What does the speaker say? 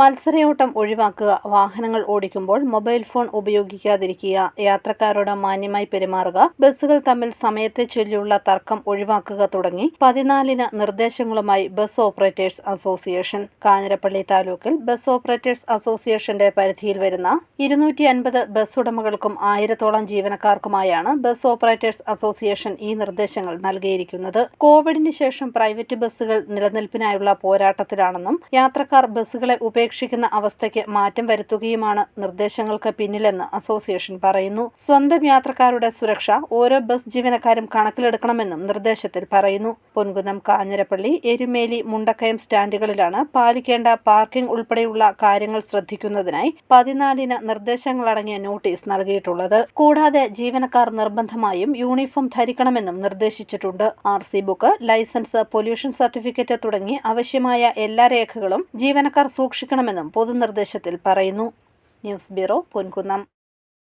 മത്സരയോട്ടം ഒഴിവാക്കുക. വാഹനങ്ങൾ ഓടിക്കുമ്പോൾ മൊബൈൽ ഫോൺ ഉപയോഗിക്കാതിരിക്കുക. യാത്രക്കാരോട് മാന്യമായി പെരുമാറുക. ബസ്സുകൾ തമ്മിൽ സമയത്തെ ചൊല്ലിയുള്ള തർക്കം ഒഴിവാക്കുക തുടങ്ങി പതിനാലിന് നിർദ്ദേശങ്ങളുമായി ബസ് ഓപ്പറേറ്റേഴ്സ് അസോസിയേഷൻ. കാഞ്ഞിരപ്പള്ളി താലൂക്കിൽ ബസ് ഓപ്പറേറ്റേഴ്സ് അസോസിയേഷന്റെ പരിധിയിൽ വരുന്ന ഇരുന്നൂറ്റി അൻപത് ബസ് ഉടമകൾക്കും ആയിരത്തോളം ജീവനക്കാർക്കുമായാണ് ബസ് ഓപ്പറേറ്റേഴ്സ് അസോസിയേഷൻ ഈ നിർദ്ദേശങ്ങൾ നൽകിയിരിക്കുന്നത്. കോവിഡിന് ശേഷം പ്രൈവറ്റ് ബസ്സുകൾ നിലനിൽപ്പിനായുള്ള പോരാട്ടത്തിലാണെന്നും യാത്രക്കാർ ബസ്സുകളെ ഉപേക്ഷിക്കുന്ന അവസ്ഥയ്ക്ക് മാറ്റം വരുത്തുകയുമാണ് നിർദ്ദേശങ്ങൾക്ക് പിന്നിലെന്ന് അസോസിയേഷൻ പറയുന്നു. സ്വന്തം യാത്രക്കാരുടെ സുരക്ഷ ഓരോ ബസ് ജീവനക്കാരും കണക്കിലെടുക്കണമെന്നും നിർദ്ദേശത്തിൽ പറയുന്നു. പൊൻകുന്നം കാഞ്ഞിരപ്പള്ളി എരുമേലി മുണ്ടക്കയം സ്റ്റാൻഡുകളിലാണ് പാലിക്കേണ്ട പാർക്കിംഗ് ഉൾപ്പെടെയുള്ള കാര്യങ്ങൾ ശ്രദ്ധിക്കുന്നതിനായി പതിനാലിന് നിർദ്ദേശങ്ങളടങ്ങിയ നോട്ടീസ് നൽകിയിട്ടുള്ളത്. കൂടാതെ ജീവനക്കാർ നിർബന്ധമായും യൂണിഫോം ധരിക്കണമെന്നും നിർദ്ദേശിച്ചിട്ടുണ്ട്. R C book licence pollution certificate തുടങ്ങി ആവശ്യമായ എല്ലാ രേഖകളും ജീവനക്കാർ സൂക്ഷിക്കണമെന്നും പൊതുനിർദ്ദേശത്തിൽ പറയുന്നു. News bureau Ponkunnam.